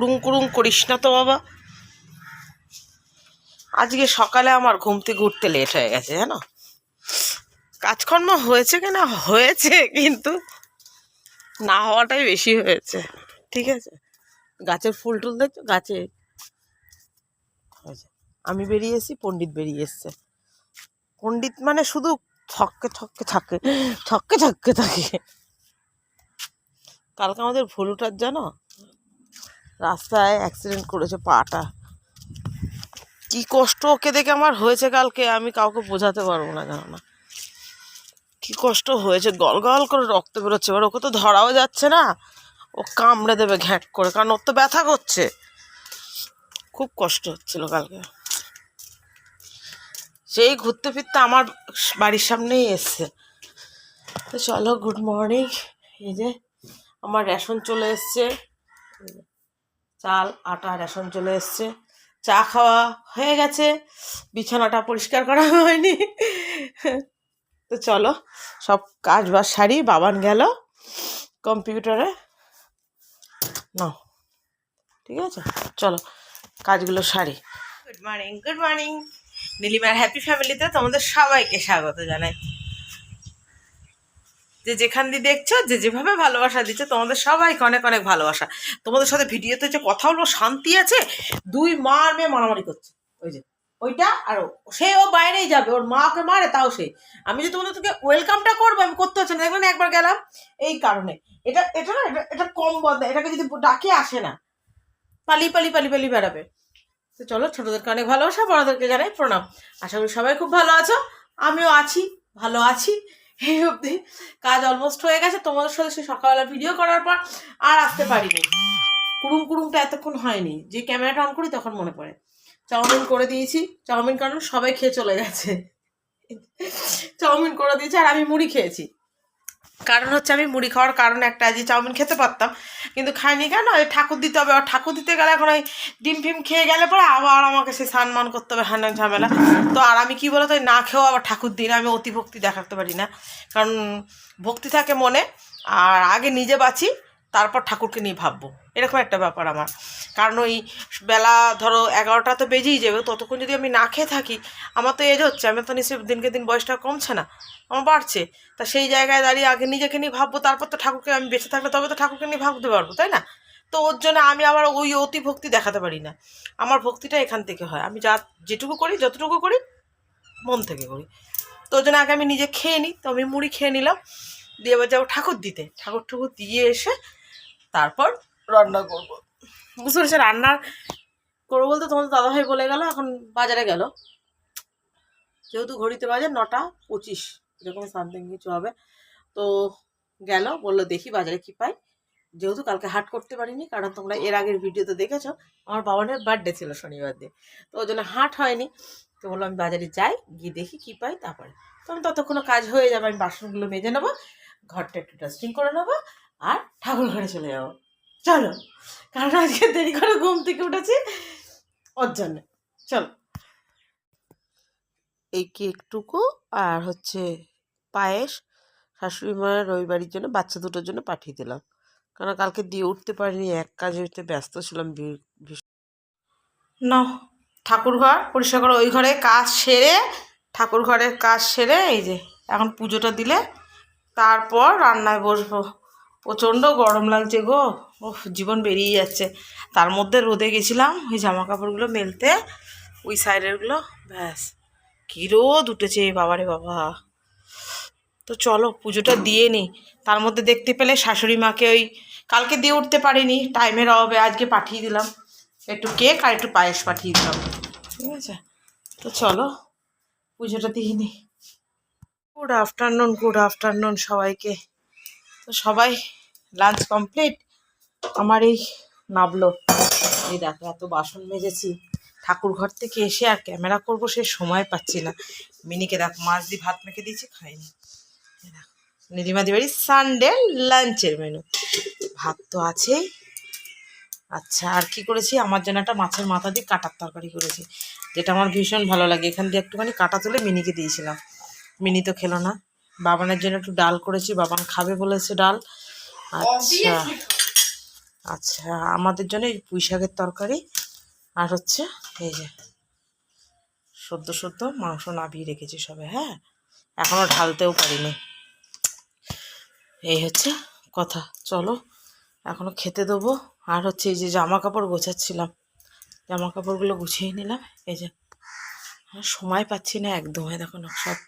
কুড়ুং কুড়ুং করিস না তো বাবা। আজকে সকালে আমার ঘুম থেকে উঠতে লেট হয়ে গেছে, জানো? কাজকর্ম হয়েছে কিনা হয়েছে, কিন্তু না হওয়াটাই বেশি হয়েছে, ঠিক আছে? গাছের ফুল টুল দেখছ? গাছে। আমি বেরিয়ে এসেছি, পণ্ডিত বেরিয়ে এসছে। পণ্ডিত মানে শুধু ছক্কে ছক্কে থাকে ছক্কে ছক্কে থাকে। কালকে আমাদের ভুলুটার জানো? রাস্তায় অ্যাক্সিডেন্ট করেছে পাটা। কি কষ্ট ওকে দেখে আমার হয়েছে কালকে, আমি কাউকে বোঝাতে পারব না জানো না। কি কষ্ট হয়েছে, গল গল করে রক্ত বেরোচ্ছে। এবার ওকে তো ধরাও যাচ্ছে না। ও কামড়ে দেবে ঘ্যাঁট করে, কারণ ওর তো ব্যথা করছে। খুব কষ্ট হচ্ছিল কালকে। সেই ঘুরতে ফিরতে আমার বাড়ির সামনেই এসছে। তো চলো গুড মর্নিং এই যে, আমার রেশন চলে এসছে। চাল, আটা, রেশন চলে এসছে। চা খাওয়া হয়ে গেছে। বিছানাটা পরিষ্কার করা হয়নি। তো চলো, সব কাজ বাজ সারি, বাবান গেল কম্পিউটারে। নাও, ঠিক আছে? চলো, কাজগুলো সারি। গুড মর্নিং গুড মর্নিং নীলিমার হ্যাপি ফ্যামিলিতে তোমাদের সবাইকে স্বাগত জানাই। যে যেখান দিয়ে দেখছ, যে যেভাবে ভালোবাসা দিচ্ছে, তোমাদের সবাইকে অনেক অনেক ভালোবাসা। তোমাদের সাথে ভিডিওতে যে কথা বলব, শান্তি আছে? দুই মা মেয়ে মারামারি করছে। ওই যে, ওইটা আর সে ও বাইরেই যাবে, ওর মা ওকে মারে, তাও সে। আমি যে তোমাদের তোকে ওয়েলকামটা করব, আমি করতে হচ্ছে না। দেখবেন একবার গেলাম, এই কারণে। এটা এটা না, এটা এটা কম বদলা, এটাকে যদি ডাকে, আসে না। পালি পালি পালি পালি বেড়াবে। তো চলো, ছোটদেরকে অনেক ভালোবাসা, বড়দেরকে জানাই প্রণাম। আশা করি সবাই খুব ভালো আছো। আমিও আছি, ভালো আছি। এই অবধি কাজ অলমোস্ট হয়ে গেছে। তোমাদের সাথে সেই সকালবেলা ভিডিও করার পর আর আসতে পারিনি। কুড়ুম কুড়ুমটা এতক্ষণ হয়নি। যে ক্যামেরাটা অন করি তখন মনে পড়ে। চাউমিন করে দিয়েছি। চাউমিন কারণ সবাই খেয়ে চলে গেছে। চাউমিন করে দিয়েছি আর আমি মুড়ি খেয়েছি। কারণ হচ্ছে আমি মুড়ি খাওয়ার কারণে একটা যে চাউমিন খেতে পারতাম, কিন্তু খাইনি কেন? ওই ঠাকুর দিতে হবে আর ঠাকুর দিতে গেলে এখন ওই ডিম ফিম খেয়ে গেলে পরে আবার আমাকে সে স্নান করতে হবে হ্যান ঝামেলা। তো আর আমি কী বলতো না খেয়েও আবার ঠাকুর দিই না আমি অতি ভক্তি দেখাতে পারি না। কারণ ভক্তি থাকে মনে, আর আগে নিজে বাঁচি, তারপর ঠাকুরকে নিয়ে ভাববো। এরকম একটা ব্যাপার আমার। কারণ ওই বেলা ধরো এগারোটা তো বেজেই যাবে, ততক্ষণ যদি আমি না খেয়ে থাকি, আমার তো এজ হচ্ছে, আমি তো নিশ্চয়ই দিনকে দিন বয়সটা কমছে না, আমার বাড়ছে। তা সেই জায়গায় দাঁড়িয়ে আগে নিজেকে নিয়ে ভাববো, তারপর তো ঠাকুরকে আমি বেঁচে থাকলে তবে তো ঠাকুরকে নিয়ে ভাবতে পারব, তাই না? তো ওর জন্য আমি আবার ওই অতি ভক্তি দেখাতে পারি না। আমার ভক্তিটা এখান থেকে হয়। আমি যা যেটুকু করি, যতটুকু করি, মন থেকে করি। তো ওর জন্য আগে আমি নিজে খেয়ে নিই। তো আমি মুড়ি খেয়ে নিলাম। দিয়ে এবার যাব ঠাকুর দিতে। ঠাকুর ঠাকুর দিয়ে এসে তারপর রান্না করব। বুঝতে পেরেছি? রান্না করব বলতে তোমাদের দাদাভাই বলে গেল, এখন বাজারে গেল। যেহেতু ঘড়িতে বাজে নটা পঁচিশ, এরকম সামথিং কিছু হবে। তো গেল, বলল দেখি বাজারে কি পাই। যেহেতু কালকে হাট করতে পারিনি, কারণ তোমরা এর আগের ভিডিওতে দেখেছ, আমার বাবানের বার্থডে ছিল শনিবার দিয়ে তো ওই জন্য হাট হয়নি। তো বলল আমি বাজারে যাই, গিয়ে দেখি কি পাই তারপরে। তো আমি ততক্ষণও কাজ হয়ে যাবে, আমি বাসনগুলো মেজে নেব, ঘরটা একটু ডাস্টিং করে নেব, আর ঠাকুর ঘরে চলে যাব। চলো কারণ আজকে দেরি করে ঘুম থেকে উঠেছি ওর জন্য। চলো। এই কেকটুকু আর হচ্ছে পায়েস শাশুড়ি মায়ের রবিবারের জন্য বাচ্চা দুটোর জন্য পাঠিয়ে দিলাম। কারণ কালকে দিয়ে উঠতে পারিনি এক কাজে হতে ব্যস্ত ছিলাম না ঠাকুর ঘর পরিষ্কার করে ওই ঘরে কাজ সেরে ঠাকুর ঘরের কাজ সেরে এই যে এখন পুজোটা দিলে তারপর রান্নায় বসবো। প্রচণ্ড গরম লাগছে গো। ও জীবন বেরিয়ে যাচ্ছে। তার মধ্যে রোদে গেছিলাম, ওই জামা কাপড়গুলো মেলতে, ওই সাইডেরগুলো ব্যাস। কী রোদ উঠেছে, বাবারে বাবা। তো চলো, পুজোটা দিয়ে নি। তার মধ্যে দেখতে পেলে শাশুড়ি মাকে ওই কালকে দিয়ে উঠতে পারিনি টাইমের অভাবে আজকে পাঠিয়ে দিলাম। একটু কেক আর একটু পায়েস পাঠিয়ে দিলাম। ঠিক আছে? তো চলো, পুজোটা দিয়ে নি। গুড আফটারনুন গুড আফটারনুন সবাইকে। তো সবাই লাঞ্চ কমপ্লিট আমার এই নাবলো। এই দেখো এত বাসন মেজেছি। ঠাকুর ঘর থেকে এসে আর ক্যামেরা করব সে সময় পাচ্ছি না। মিনিকে দেখো মাছ দিয়ে ভাত মেখে দিয়েছি খাইনি। এই দেখো, নীলিমাদি বাড়ি সানডে লাঞ্চের মেনু ভাত তো আছেই। আচ্ছা আর কি করেছি? আমার জন্য একটা মাছের মাথা দিয়ে কাটার তরকারি করেছি যেটা আমার ভীষণ ভালো লাগে। এখান দিয়ে একটুখানি কাটা তুলে মিনিকে দিয়েছিলাম। মিনি তো খেলো না। বাবানের জন্য একটু ডাল করেছি বাবান খাবে বলেছে ডাল। আচ্ছা। আচ্ছা আমাদের জন্য এই পুঁই শাকের তরকারি। আর হচ্ছে এই যে সদ্য সদ্য মাংস নাবিয়ে রেখেছি সবে হ্যাঁ? এখনও ঢালতেও পারিনি। এই হচ্ছে কথা। চলো এখনও খেতে দেবো। আর হচ্ছে এই যে জামা কাপড় গোছাচ্ছিলাম। জামা কাপড়গুলো গুছিয়ে নিলাম। এই যে সময় পাচ্ছি না একদম। দেখো সব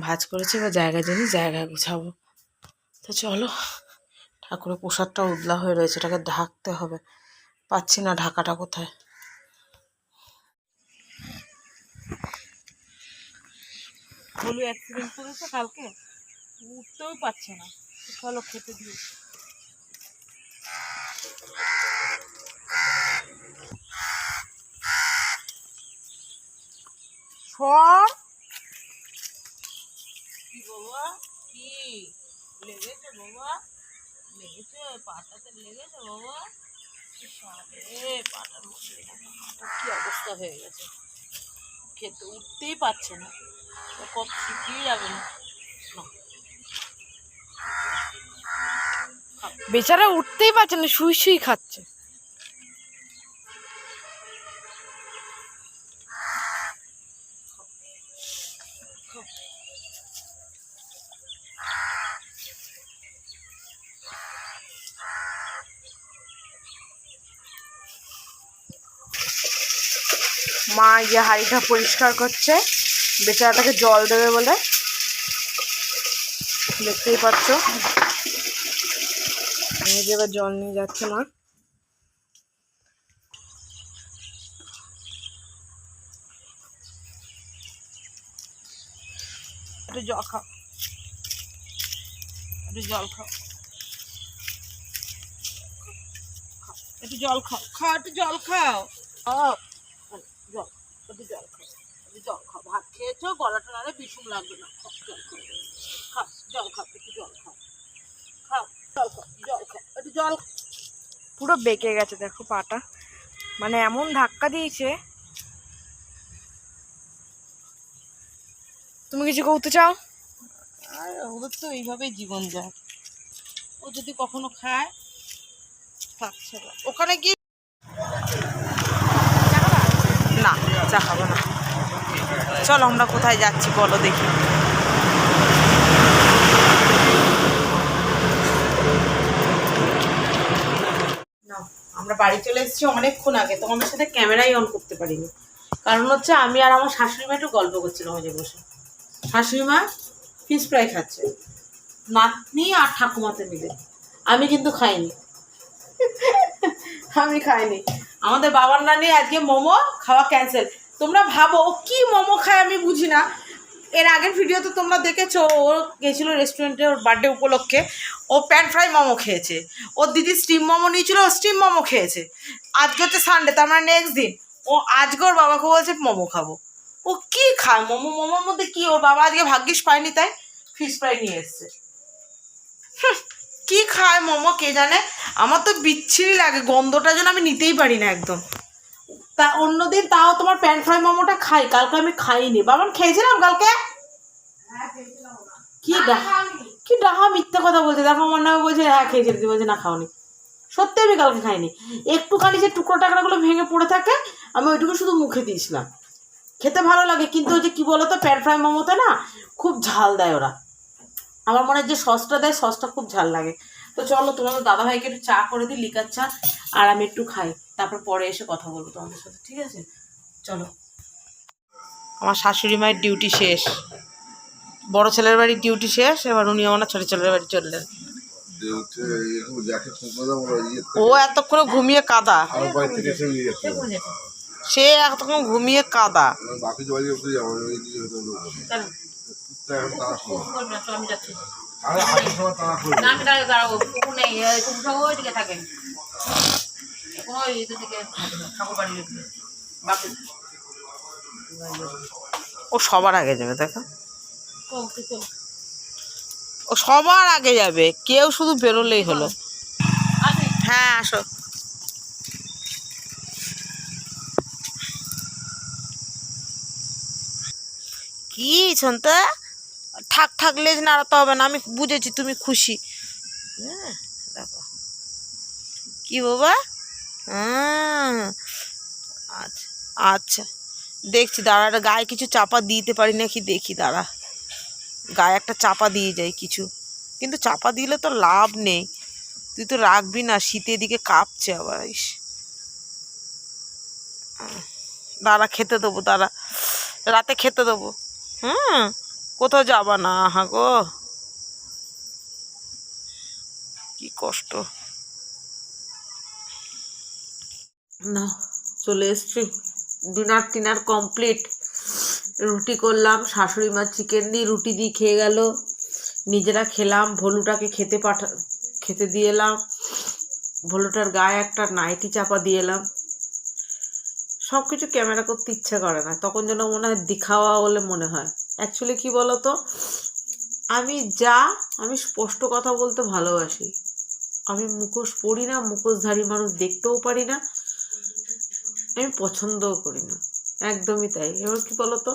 ভাজ করেছি বা জায়গা জানি জায়গায় গুছাবো। তো চলো। ঠাকুরের প্রসাদটা উদলা হয়ে রয়েছে এটাকে ঢাকতে হবে। পাচ্ছি না ঢাকাটা কোথায়। বলু অ্যাক্সিডেন্ট করেছে কালকে? উঠতেও পারছে না। চলো খেতে কি বাবা কি? লেগেছে বাবা অবস্থা হয়ে গেছে। খেতে উঠতেই পারছে না। কত শিখিয়ে যাবে না। বেচারা উঠতেই পারছে না, শুই শুই খাচ্ছে। মা গিয়ে হাড়িটা পরিষ্কার করছে। বেচারাটাকে জল দেবে বলে। দেখতেই পাচ্ছ। যে এবার জল নিয়ে যাচ্ছে মা। একটু জল খাও। একটু জল খাও। খাও, একটু জল খাও। খাও একটু জল খাও। জল একটু জল খাও একটু জল খাও। ভাত খেয়েছো গলাটা নাহলে বিষুম লাগবে না। খাও জল খাও খাও জল খাও একটু জল খাও। খাও জল খাও জল খাও একটু জল পুরো বেঁকে গেছে দেখো পাটা। মানে এমন ধাক্কা দিয়েছে। তুমি কিছু করতে চাও? আর ওদের তো এইভাবেই জীবন যায়। ও যদি কখনো খায় থাক ছেড়ে। ওখানে কি চা খাব না। চলো আমরা কোথায় যাচ্ছি বলো দেখি। আমরা বাড়ি চলে এসেছি অনেকক্ষণ আগে, তোমাদের সাথে ক্যামেরাই অন করতে পারিনি। কারণ হচ্ছে আমি আর আমার শাশুড়ি মা একটু গল্প করছিলাম যে বসে। শাশুড়ি মা ফিশ ফ্রাই খাচ্ছে। নাতনি আর ঠাকুমাতে মিলে। আমি কিন্তু খাইনি। আমি খাইনি। আমাদের বাবার নানি আজকে মোমো, খাওয়া ক্যান্সেল তোমরা ভাবো কি মোমো খায় আমি বুঝি না। এর আগের ভিডিওতে তোমরা দেখেছ, ও গেছিল রেস্টুরেন্টে ওর বার্থডে উপলক্ষে। ও প্যান ফ্রাই মোমো খেয়েছে। ওর দিদি স্টিম মোমো নিয়েছিল, ও স্টিম মোমো খেয়েছে। আজকে হচ্ছে সানডে তার মানে নেক্সট দিন। ও আজকে ওর বাবাকে বলছে, মোমো খাব। ও কি খায়? মোমো, মোমোর মধ্যে কি? ওর বাবা আজকে ভাগ্যিস পায়নি, তাই ফিশ ফ্রাই নিয়ে এসছে। কি খায় মোমো, কে জানে? আমার তো বিচ্ছিরি লাগে, গন্ধটা যেন আমি নিতেই পারি না একদম। তা অন্যদিন তাও তোমার প্যান ফ্রাই মোমোটা খাই। কালকে আমি খাইনি। বাবা খেয়েছিলাম কালকে? কি ডাহা কি ডাহা মিথ্যা কথা বলছে। দেখো আমার নামে বলছে হ্যাঁ খেয়েছি দিদি বলছে না খাওনি। সত্যি আমি কালকে খাইনি। একটুখানি যে টুকরো টাকরাগুলো ভেঙে পড়ে থাকে আমি ওইটুকু শুধু মুখে দিয়েছিলাম। খেতে ভালো লাগে কিন্তু ওই যে কী বলো তো প্যান ফ্রাই মোমোতে না খুব ঝাল দেয় ওরা। আমার মনে হয় যে সসটা দেয় সসটা খুব ঝাল লাগে। তো চলো তোমাদের দাদাভাইকে একটু চা করে দিই লিকার চা আর আমি একটু খাই। তারপর পরে এসে কথা বলব তোমাদের সাথে ঠিক আছে? চলো। আমার শাশুড়ি মায়ের ডিউটি শেষ। বড় ছেলের বাড়ির ডিউটি শেষ এবার উনি আমার ছোট ছেলের বাড়ি চললেন। ও এতক্ষণ ঘুমিয়ে কাদা। সে এতক্ষণ ঘুমিয়ে কাদা। আমি দাঁড়াবো নেই থাকে। কোনো ইয়েতে থেকে ঠাকুর বাড়ির বাকি ও সবার আগে যাবে দেখো ও সবার আগে যাবে কেউ শুধু বেরোলেই হলো। হ্যাঁ আসো। কি শুনতে থাক থাক লেজ নাড়াতে হবে না আমি বুঝেছি তুমি খুশি। হ্যাঁ দেখো কি বাবা? আচ্ছা আচ্ছা। দেখছি, দাঁড়া, একটা গায়ে কিছু চাপা দিতে পারি নাকি? দেখি, দাঁড়া। গায়ে একটা চাপা দিয়ে যাই কিছু। কিন্তু চাপা দিলে তো লাভ নেই। তুই তো রাখবি না শীতের দিকে কাঁপছে আবার, ইস। দাঁড়া, খেতে দেবো, দাঁড়া। রাতে খেতে দেবো। হুম, কোথাও যাবা না হা গো কি কষ্ট। না, চলে এসছি। ডিনার টিনার কমপ্লিট রুটি করলাম, শাশুড়ি মা চিকেন দিয়ে রুটি দিয়ে খেয়ে গেল। নিজেরা খেলাম, ভলুটাকে খেতে পাঠা, খেতে দিয়ে এলাম। ভলুটার গায়ে একটা নাইটি চাপা দিয়ে এলাম। সব কিছু ক্যামেরা করতে ইচ্ছা করে না, তখন যেন মনে হয় দিখাওয়া বলে মনে হয়। অ্যাকচুয়ালি কি বলতো? আমি যা, আমি স্পষ্ট কথা বলতে ভালোবাসি। আমি মুখোশ পড়ি না, মুখোশধারী মানুষ দেখতেও পারি না। আমি পছন্দও করি না। একদমই তাই। এবার কি বলতো?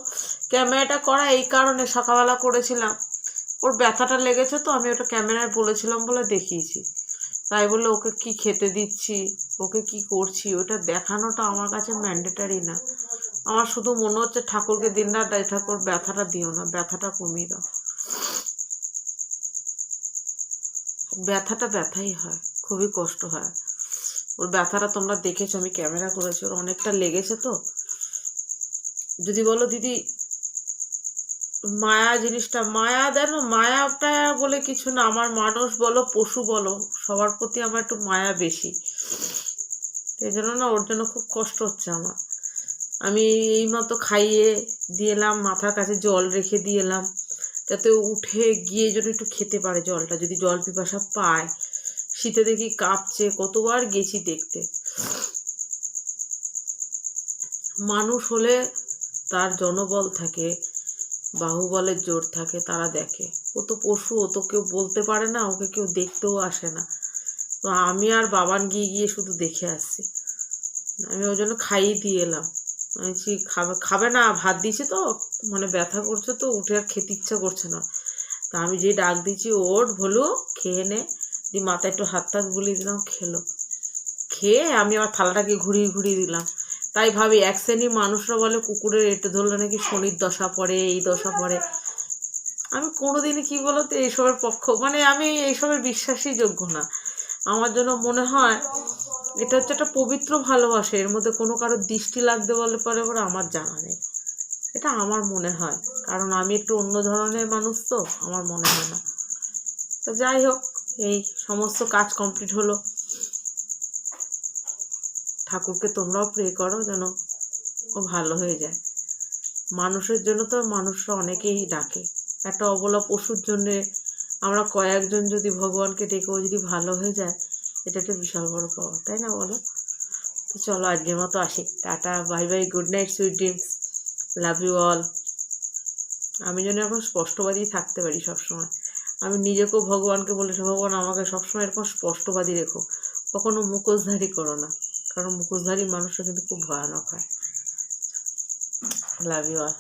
ক্যামেরাটা করা এই কারণে সকালবেলা করেছিলাম। ওর ব্যথাটা লেগেছে তো, আমি ওটা ক্যামেরায় বলেছিলাম বলে দেখিয়েছি। তাই বলে ওকে কি খেতে দিচ্ছি, ওকে কি করছি, ওটা দেখানোটা আমার কাছে ম্যান্ডেটারি না। আমার শুধু মনে হচ্ছে ঠাকুরকে দিন রাত ঠাকুর ব্যথাটা দিও না, ব্যথাটা কমিয়ে দাও। ব্যথাটা ব্যথাই হয়, খুবই কষ্ট হয়। ওর ব্যথাটা তোমরা দেখেছ, আমি ক্যামেরা করেছি, ওর অনেকটা লেগেছে তো। যদি বলো দিদি, মায়া জিনিসটা, মায়া দেন, মায়াটা বলে কিছু না, আমার মানুষ বলো, পশু বলো, সবার প্রতি আমার একটু মায়া বেশি। এই জন্য না, ওর জন্য খুব কষ্ট হচ্ছে আমার। আমি এই মতো খাইয়ে দিয়ে এলাম, মাথার কাছে জল রেখে দিয়ে এলাম, যাতে উঠে গিয়ে যেন একটু খেতে পারে জলটা, যদি জল পিপাসা পায়। শীতে দেখি কাঁপছে, কতবার গেছি দেখতে। মানুষ হলে তার জনবল থাকে, বাহুবলের জোর থাকে, তারা দেখে। ও তো পশু, ও তো কেউ বলতে পারে না, ওকে কেউ দেখতেও আসে না। তো আমি আর বাবান গিয়ে গিয়ে শুধু দেখে আসছি। আমি ওই জন্য খাইয়ে দিয়ে এলাম। আমি খাবে খাবে না, ভাত দিয়েছি তো? মানে ব্যথা করছে তো, উঠে আর খেতে ইচ্ছা করছে না। তা আমি যে ডাক দিয়েছি ওট ভলু, খেয়ে নে। দিয়ে মাথায় একটু হাত টাত বুলিয়ে দিলাম, খেলো। খেয়ে আমি আমার থালাটাকে ঘুরিয়ে ঘুরিয়ে দিলাম। তাই ভাবি এক শ্রেণির মানুষরা বলে কুকুরের এটে ধরলে নাকি শনির দশা পড়ে, এই দশা পড়ে। আমি কোনোদিনই কি বলতো, এইসবের পক্ষ মানে আমি এইসবের বিশ্বাসই যোগ্য না। আমার জন্য মনে হয় এটা হচ্ছে একটা পবিত্র ভালোবাসা, এর মধ্যে কোনো কারোর দৃষ্টি লাগতে বলে পরে পরে আমার জানা নেই। এটা আমার মনে হয়, কারণ আমি একটু অন্য ধরনের মানুষ তো, আমার মনে হয় না। তো যাই হোক এই সমস্ত কাজ কমপ্লিট হলো। ঠাকুরকে তোমরাও প্রে করো যেন ও ভালো হয়ে যায়। মানুষের জন্য তো মানুষরা অনেকেই ডাকে। একটা অবলা পশুর জন্যে আমরা কয়েকজন যদি ভগবানকে ডেকে ও যদি ভালো হয়ে যায়, এটা একটা বিশাল বড় পাওয়া, তাই না বলো? তো চলো আজকের মতো আসি। Tata bye bye good night sweet dreams love you all আমি যেন এখন স্পষ্টবাদী থাকতে পারি সবসময়। আমি নিজেকেও ভগবানকে বলেছি ভগবান, আমাকে সবসময় এরকম স্পষ্টবাদী রেখো। কখনো মুখোশধারী করো না, কারণ মুখোশধারী মানুষরা কিন্তু খুব ভয়ানক হয়। লাভ ইউ অল